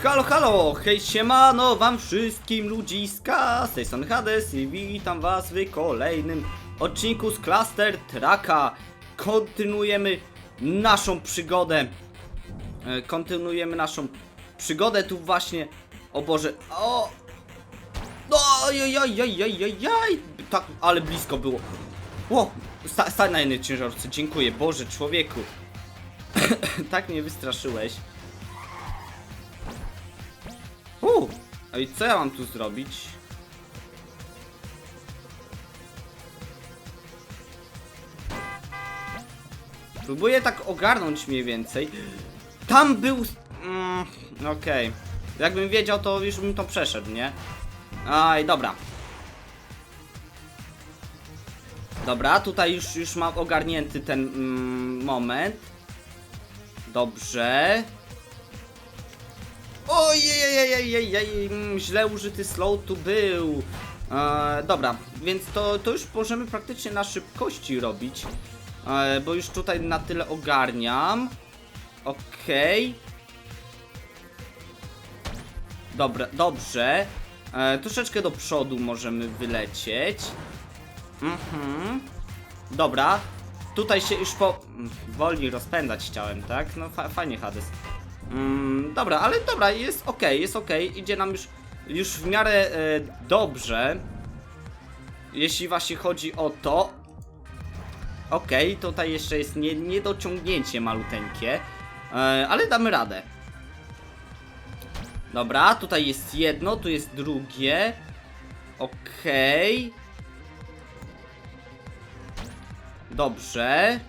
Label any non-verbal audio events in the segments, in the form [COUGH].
Halo, halo, hej siemano wam wszystkim ludziska, z tej strony Hades i witam was w kolejnym odcinku z Cluster Tracka. Kontynuujemy naszą przygodę, e, kontynuujemy naszą przygodę tu właśnie, o Boże, o, no, ojojojojojojoj, tak, ale blisko było. O, sta, na jednej ciężarówce, dziękuję, Boże, człowieku, [COUGHS] tak mnie wystraszyłeś. U, a i co ja mam tu zrobić? Próbuję tak ogarnąć mniej więcej. Tam był... Mm, Okej. Jakbym wiedział, to już bym to przeszedł, nie? Aj, dobra. Dobra, tutaj już, już mam ogarnięty ten mm, moment. Dobrze. Ojej, źle użyty slow tu był. E, dobra, więc to, to już możemy praktycznie na szybkości robić. E, bo już tutaj na tyle ogarniam. Okej. Dobra, dobrze. E, troszeczkę do przodu możemy wylecieć. Mhm. Dobra. Tutaj się już po... Wolniej rozpędzać chciałem, tak? No fa fajnie Hades. Mm, dobra, ale dobra, jest ok, jest ok. Idzie nam już, już w miarę e, dobrze. Jeśli właśnie chodzi o to. Ok, tutaj jeszcze jest nie, niedociągnięcie maluteńkie. E, ale damy radę. Dobra, tutaj jest jedno, tu jest drugie. Okej. Dobrze.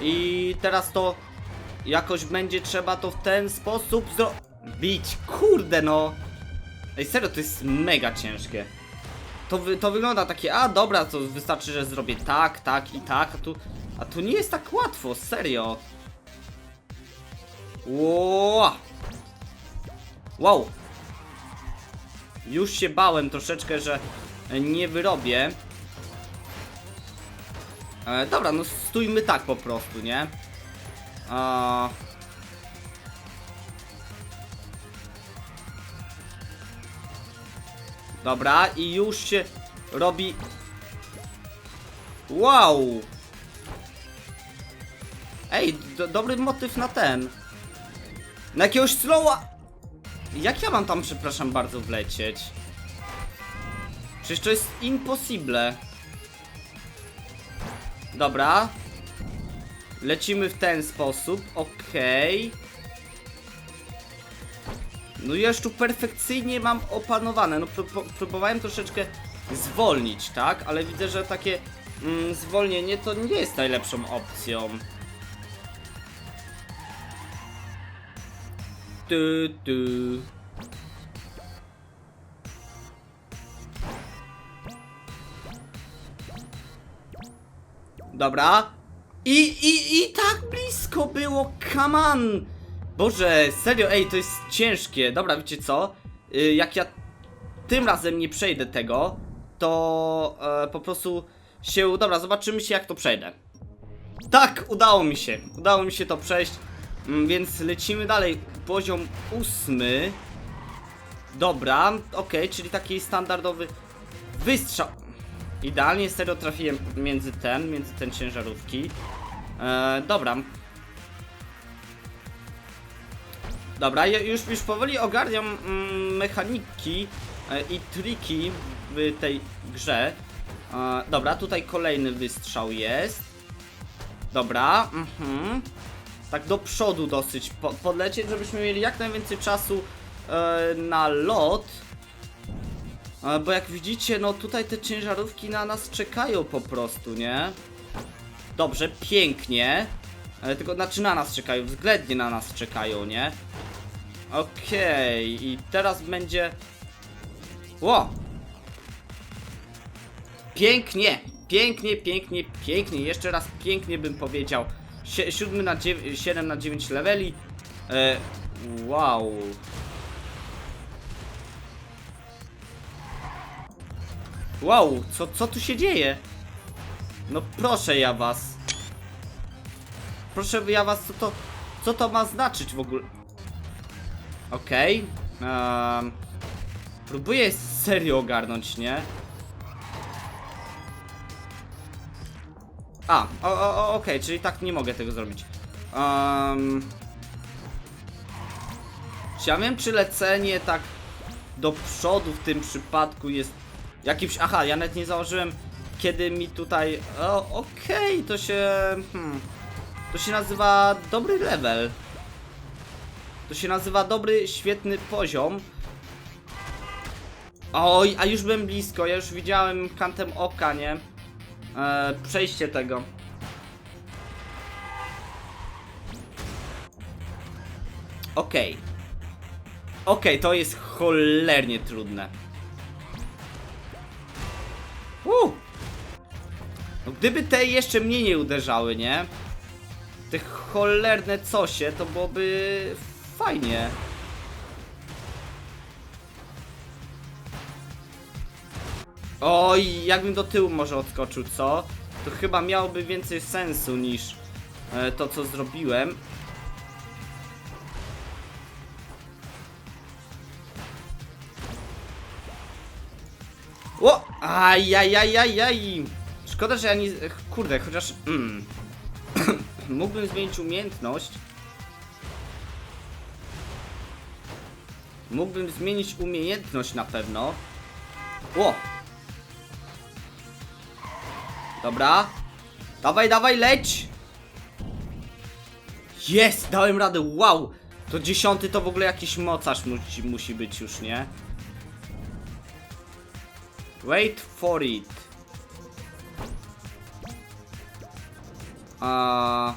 I teraz to jakoś będzie trzeba to w ten sposób zrobić. Kurde no. Ej, serio, to jest mega ciężkie. To, wy, to wygląda takie, a dobra, to wystarczy, że zrobię tak, tak i tak, a tu, a tu nie jest tak łatwo, serio. Wow. Wow. Już się bałem troszeczkę, że nie wyrobię. E, dobra, no stójmy tak po prostu, nie? A... Dobra, i już się robi... Wow! Ej, do, dobry motyw na ten. Na jakiegoś slowa... Jak ja mam tam, przepraszam bardzo, wlecieć? Przecież to jest impossible. Dobra. Lecimy w ten sposób, okej. No ja już tu perfekcyjnie mam opanowane. No pró- pró- próbowałem troszeczkę zwolnić, tak? Ale widzę, że takie mm, zwolnienie to nie jest najlepszą opcją. Tu, tu. Dobra. I, i, i tak blisko było, come on! Boże, serio, ej, to jest ciężkie. Dobra, wiecie co? Y, jak ja tym razem nie przejdę tego, to e, po prostu się... Dobra, zobaczymy się jak to przejdę. Tak, udało mi się. Udało mi się to przejść. Mm, Więc lecimy dalej. Poziom ósmy. Dobra, okej, czyli taki standardowy wystrzał. Idealnie serio trafiłem między ten, między ten ciężarówki. E, dobra. Dobra, już, już powoli ogarniam mm, mechaniki e, i triki w tej grze. E, dobra, tutaj kolejny wystrzał jest. Dobra, mhm. Tak do przodu dosyć po, podlecieć, żebyśmy mieli jak najwięcej czasu e, na lot. E, Bo jak widzicie, no tutaj te ciężarówki na nas czekają po prostu, nie? Dobrze, pięknie. Ale tylko, znaczy na nas czekają, względnie na nas czekają, nie? Okej, i teraz będzie... Ło! Pięknie, pięknie, pięknie, pięknie, jeszcze raz pięknie bym powiedział. Sie siódmy na 9, 7 na 9 leveli. E, wow. Wow, co, co tu się dzieje? No proszę ja was. Proszę ja was, co to, co to ma znaczyć w ogóle? Okej. Ehm, próbuję serio ogarnąć, nie? A, o, o, okej, czyli tak nie mogę tego zrobić. Um, czy ja wiem, czy lecenie tak do przodu w tym przypadku jest jakimś... Aha, ja nawet nie założyłem, kiedy mi tutaj... Okej, to się... Hmm, to się nazywa dobry level. To się nazywa dobry, świetny poziom. Oj, a już byłem blisko, ja już widziałem kantem oka, nie? E, przejście tego. Okej. Okej, to jest cholernie trudne. Uh. Gdyby te jeszcze mnie nie uderzały, nie? Te cholerne cosie, to byłoby fajnie. Oj, jakbym do tyłu może odskoczył, co? To chyba miałoby więcej sensu niż e, to, co zrobiłem. O! Ajajajajaj! Szkoda, że ja nie... Kurde, chociaż... Mm. [CLEARS THROAT] Mógłbym zmienić umiejętność. Mógłbym zmienić umiejętność na pewno. O! Dobra. Dawaj, dawaj, leć! Jest! Dałem radę, wow! To dziesiąty to w ogóle jakiś mocarz musi, musi być już, nie? Wait for it. Uh,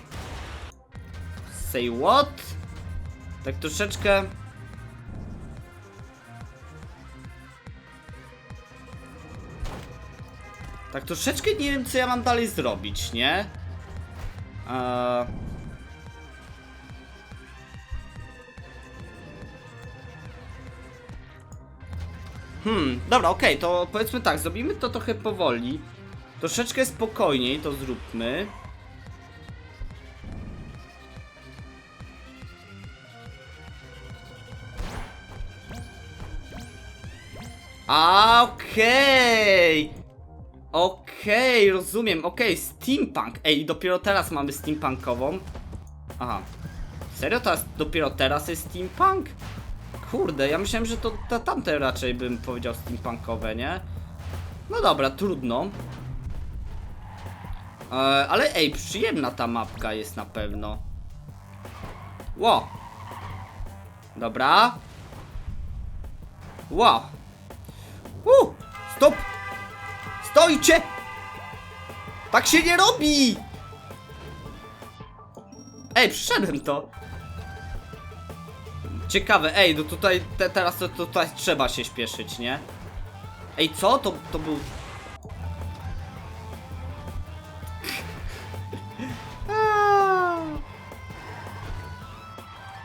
say what? Tak troszeczkę. Tak troszeczkę nie wiem, co ja mam dalej zrobić, nie? Eee... Hmm, dobra, okej, to powiedzmy tak, zrobimy to trochę powoli. Troszeczkę spokojniej to zróbmy. A, Okej! Okej, rozumiem, okej, steampunk. Ej, dopiero teraz mamy steampunkową. Aha. Serio? Teraz, dopiero teraz jest steampunk? Kurde, ja myślałem, że to, to tamte raczej bym powiedział steampunkowe, nie? No dobra, trudno. E, ale ej, przyjemna ta mapka jest na pewno. Ło. Dobra. Ło. Uh, stop! Stojcie! Tak się nie robi! Ej, przyszedłem to. Ciekawe, ej, no tutaj te, teraz to, tutaj trzeba się śpieszyć, nie? Ej, co? To, to był... [LAUGHS]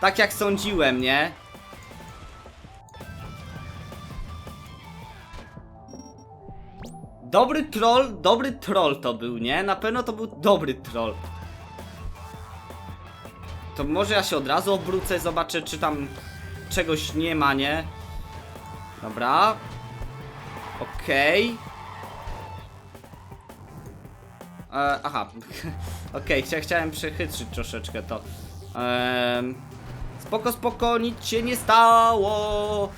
Tak jak sądziłem, nie? Dobry troll, dobry troll to był, nie? Na pewno to był dobry troll. To może ja się od razu obrócę, zobaczę czy tam czegoś nie ma, nie? Dobra. Okej. E, aha. [LAUGHS] Okej, chcia, chciałem przechytrzyć troszeczkę to. Ehm, spoko, spoko, nic się nie stało.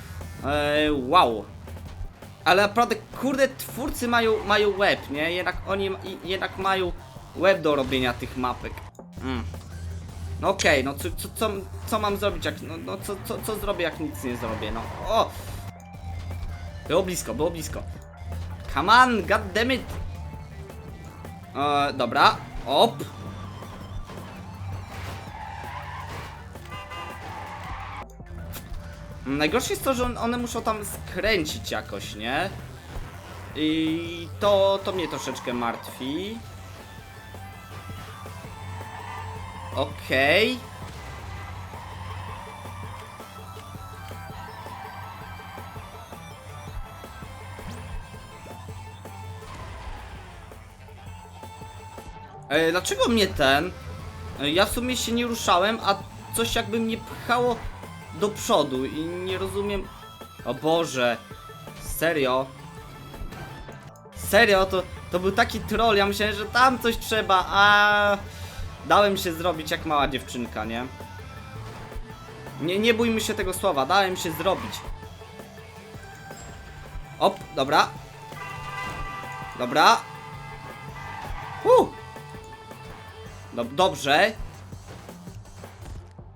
E, wow. Ale naprawdę, kurde, twórcy mają, mają web, nie? Jednak oni jednak mają web do robienia tych mapek. Mm. No okej, no co, co, co, co mam zrobić, jak, no, no co, co, co zrobię, jak nic nie zrobię, no. O! Było blisko, było blisko. Come on, god damn it! E, dobra, op. Najgorsze jest to, że on- one muszą tam skręcić jakoś, nie? I to, to mnie troszeczkę martwi. Okej. E, dlaczego mnie ten? E, ja w sumie się nie ruszałem, a coś jakby mnie pchało do przodu i nie rozumiem... O Boże, serio? Serio, to, to był taki troll, ja myślałem, że tam coś trzeba, a dałem się zrobić jak mała dziewczynka, nie? Nie, nie bójmy się tego słowa, dałem się zrobić. Op, dobra. Dobra. Uh. Dob dobrze.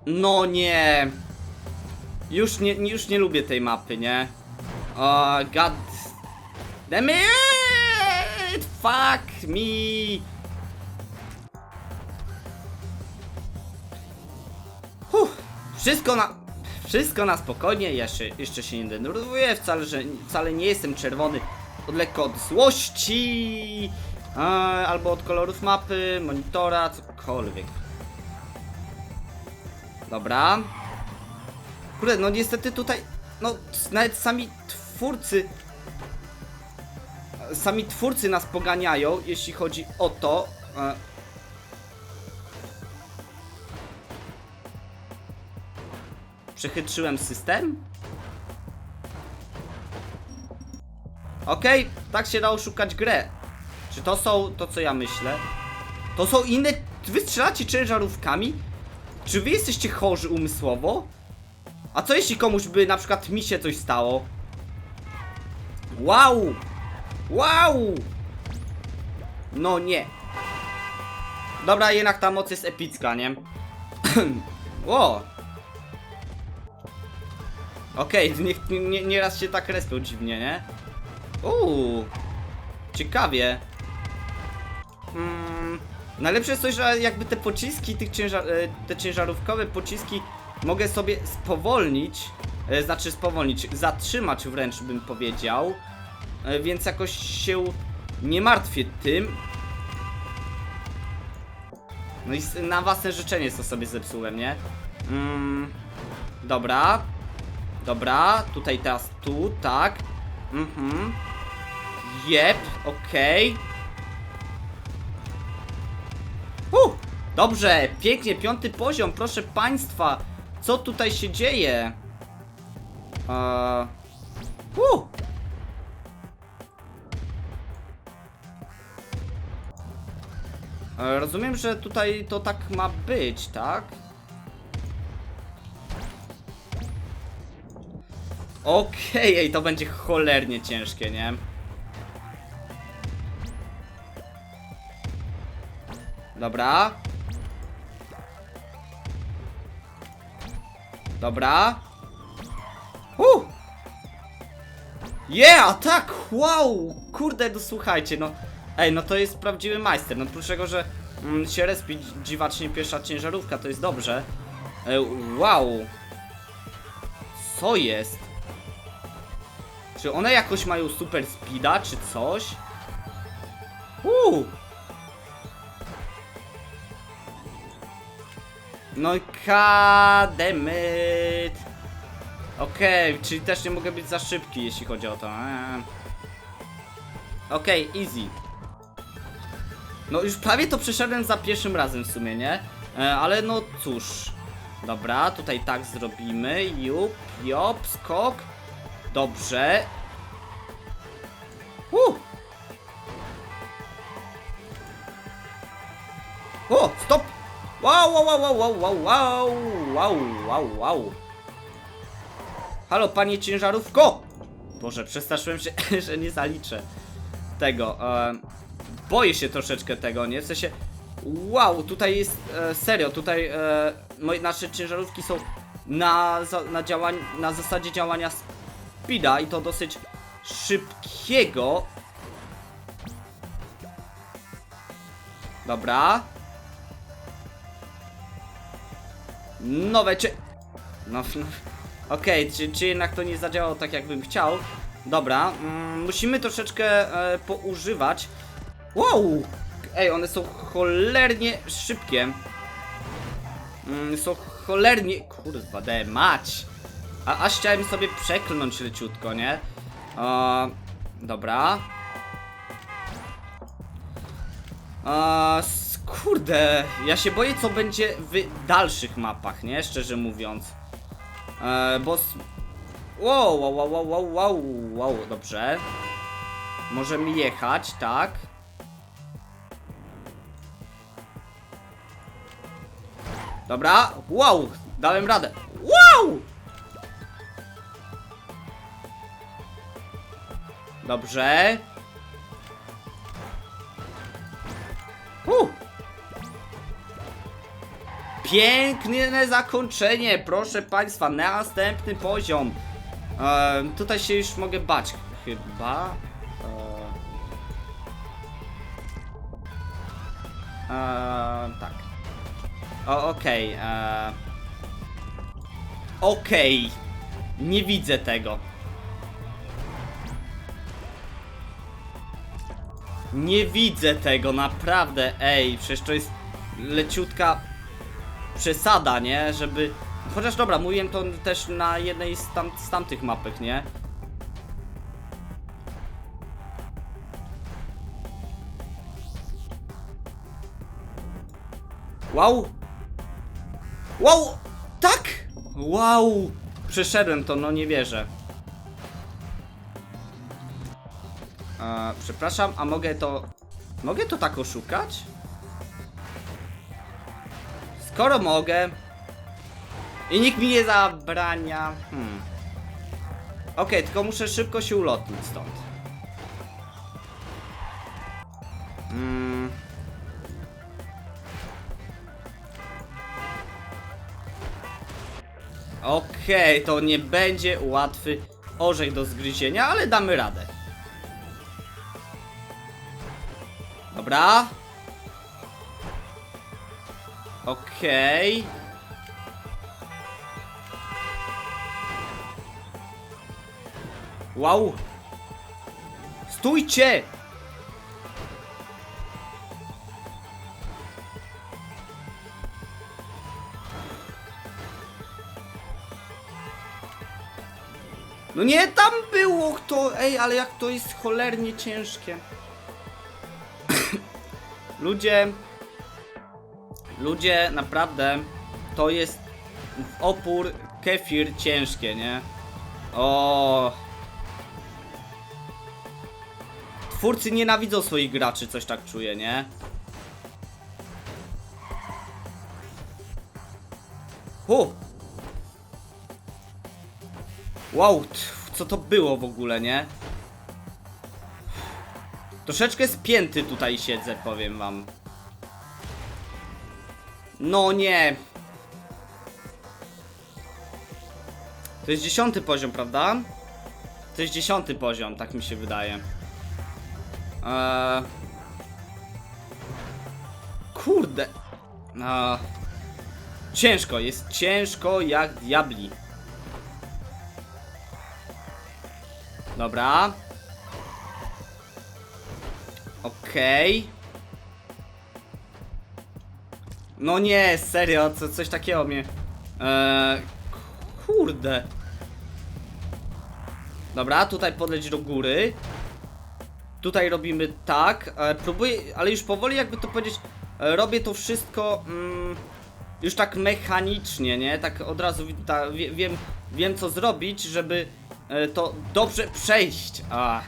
No nie. Już nie, już nie lubię tej mapy, nie? O, god damn it! Fuck me! Huh. Wszystko na... Wszystko na spokojnie, jeszcze, jeszcze się nie denerwuję, wcale, że, wcale nie jestem czerwony od lekko od złości, e, albo od kolorów mapy, monitora, cokolwiek. Dobra. Kurde, no niestety tutaj, no nawet sami twórcy, sami twórcy nas poganiają, jeśli chodzi o to. E, Przechytrzyłem system? Okej, tak się da oszukać grę. Czy to są to, co ja myślę? To są inne... Wy strzelacie ciężarówkami? Czy wy jesteście chorzy umysłowo? A co jeśli komuś by na przykład mi się coś stało? Wow! Wow! No nie. Dobra, jednak ta moc jest epicka, nie? [CLEARS THROAT] Ło! Okej, [LAUGHS] nie, nie, nieraz się tak respią dziwnie, nie? Uuu, ciekawie. Mm, najlepsze jest to, że jakby te pociski, tych ciężar, e, te ciężarówkowe pociski mogę sobie spowolnić, e, znaczy spowolnić, zatrzymać wręcz bym powiedział, e, więc jakoś się nie martwię tym. No i na własne życzenie to sobie zepsułem, nie? Mm, dobra. Dobra, tutaj teraz tu, tak. Mhm. Jep, okej. Uh, dobrze, pięknie, piąty poziom, proszę państwa. Co tutaj się dzieje? Eee. Uh. Rozumiem, że tutaj to tak ma być, tak? Okej, ej, to będzie cholernie ciężkie, nie? Dobra. Dobra. Uh! Yeah, tak! Wow! Kurde, no słuchajcie, no. Ej, no to jest prawdziwy majster. No oprócz tego, że mm, się respi dziwacznie pierwsza ciężarówka, to jest dobrze. E, wow! Co jest? Czy one jakoś mają super speeda, czy coś? Uuu! No i kademet. Okej, czyli też nie mogę być za szybki, jeśli chodzi o to. Eee. Okej, easy. No już prawie to przeszedłem za pierwszym razem w sumie, nie? E, ale no cóż. Dobra, tutaj tak zrobimy. Jup, jop, skok. Dobrze. Wow, wow, wow, wow, wow, wow, wow, wow, wow. Halo, panie ciężarówko! Boże, przestraszyłem się, [LAUGHS] że nie zaliczę tego. E, boję się troszeczkę tego, nie? W sensie, wow, tutaj jest, e, serio, tutaj e, moje, nasze ciężarówki są na, na, działań, na zasadzie działania speeda i to dosyć szybkiego. Dobra. Nowe czy... No, [LAUGHS] no. Okej, czy, czy jednak to nie zadziałało tak jakbym chciał? Dobra, mm, musimy troszeczkę e, poużywać. Wow! Ej, one są cholernie szybkie. Mm, są cholernie... Kurwa, de mać! A, aż chciałem sobie przeklnąć leciutko, nie? E, dobra. S- kurde, ja się boję co będzie w dalszych mapach, nie? Szczerze mówiąc. E, bo... wow, wow, wow, wow, wow, wow, dobrze. Możemy jechać, tak. Dobra, wow, dałem radę. Wow! Dobrze. Uh. Piękne zakończenie, proszę państwa, następny poziom. Em, tutaj się już mogę bać, chyba. E, e, tak. Okej. e. Okej. Nie widzę tego. Nie widzę tego, naprawdę. Ej, przecież to jest leciutka przesada, nie? Żeby... Chociaż dobra, mówiłem to też na jednej z, tam, z tamtych mapek, nie? Wow! Wow! Tak! Wow! Przeszedłem to, no nie wierzę. E, przepraszam, a mogę to... Mogę to tak oszukać? Skoro mogę... I nikt mi nie zabrania... Hmm. Okej, tylko muszę szybko się ulotnić stąd. Mm. Okej, to nie będzie łatwy orzech do zgryzienia, ale damy radę. Dobra. Okej. Wow. Stójcie! No nie, tam było kto... Ej, ale jak to jest cholernie ciężkie. [COUGHS] Ludzie... Ludzie, naprawdę, to jest w opór kefir ciężkie, nie? O. Twórcy nienawidzą swoich graczy, coś tak czuję, nie? Hu! Wow, co to było w ogóle, nie? Troszeczkę spięty tutaj siedzę, powiem wam. No nie. To jest dziesiąty poziom, prawda? To jest dziesiąty poziom, tak mi się wydaje. Eee... Kurde. Eee... Ciężko, jest ciężko jak diabli. Dobra. Okej. No nie, serio, co, coś takiego mnie... Eee, kurde. Dobra, tutaj podleć do góry. Tutaj robimy tak. E, próbuję, ale już powoli jakby to powiedzieć, e, robię to wszystko mm, już tak mechanicznie, nie? Tak od razu ta, wie, wiem, wiem co zrobić, żeby e, to dobrze przejść. A,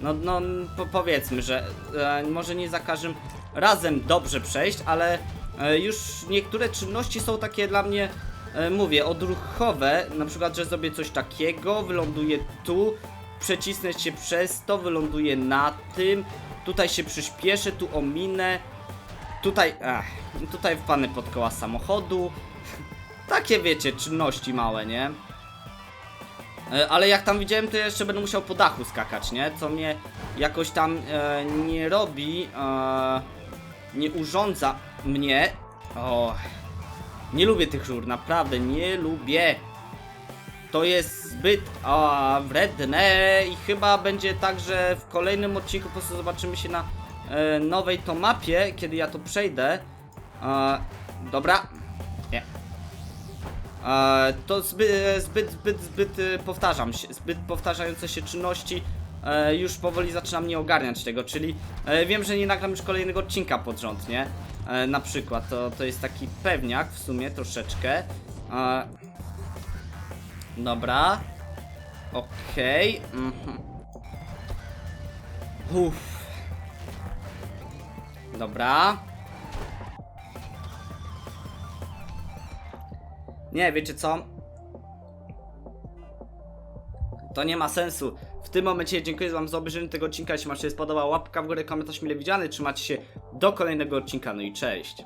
no, no po, powiedzmy, że e, może nie za każdym razem dobrze przejść, ale już niektóre czynności są takie dla mnie, e, mówię, odruchowe. Na przykład, że zrobię coś takiego, wyląduję tu, przecisnę się przez to, wyląduję na tym, tutaj się przyspieszę, tu ominę, tutaj, ach, tutaj wpadnę pod koła samochodu. [LAUGHS] Takie wiecie, czynności małe, nie? E, Ale jak tam widziałem, to jeszcze będę musiał po dachu skakać, nie? Co mnie jakoś tam e, nie robi, e, nie urządza mnie. O, nie lubię tych rur, naprawdę nie lubię. To jest zbyt a, wredne i chyba będzie tak, że w kolejnym odcinku po prostu zobaczymy się na e, nowej to mapie, kiedy ja to przejdę. E, dobra. Nie. E, to zbyt, zbyt, zbyt, zbyt e, powtarzam się, zbyt powtarzające się czynności e, już powoli zaczynam nie ogarniać tego, czyli e, wiem, że nie nagram już kolejnego odcinka pod rząd, nie? E, na przykład, to, to jest taki pewniak w sumie troszeczkę. E, Dobra. Okej. Mhm. Uff. Dobra. Nie, wiecie co? To nie ma sensu. Tym momencie dziękuję wam za obejrzenie tego odcinka. Jeśli wam się spodobał, łapka w górę, komentarz mile widziany. Trzymajcie się do kolejnego odcinka. No i cześć.